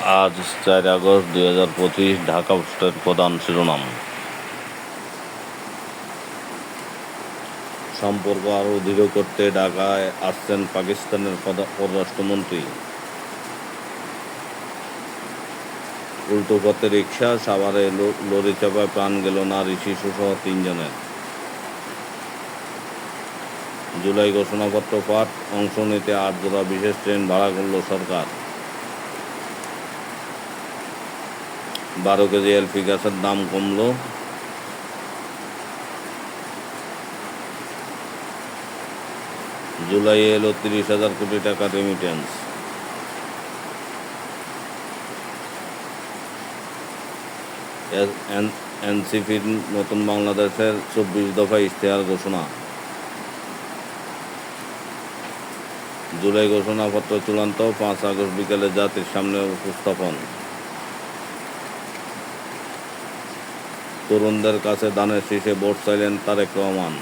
আজ চার আগস্ট দুই হাজার পঁচিশ ঢাকা পোস্টের প্রধান শিরোনাম। সম্পর্ক আরও দৃঢ় করতে ঢাকায় আসছেন পাকিস্তানের পররাষ্ট্রমন্ত্রী। উল্টো পথে রিক্সা সাভারে লরি চাপায় প্রাণ গেল নারী শিশুসহ তিনজনের। জুলাই ঘোষণাপত্র পাঠ, অংশ নিতে আট জোড়া বিশেষ ট্রেন ভাড়া করল সরকার। বারো কেজি এলপি গ্যাসের দাম কমলো। জুলাই এলো তিরিশ হাজার কোটি টাকা রেমিটেন্স এনসিপির নতুন বাংলাদেশের চব্বিশ দফা ইশতেহার ঘোষণা। জুলাই ঘোষণাপত্র চূড়ান্ত, পাঁচ আগস্ট বিকেলে জাতির সামনে উপস্থাপন। তরুণদের কাছে দানের শীষে ভোট চাইলেন তারেক রহমান।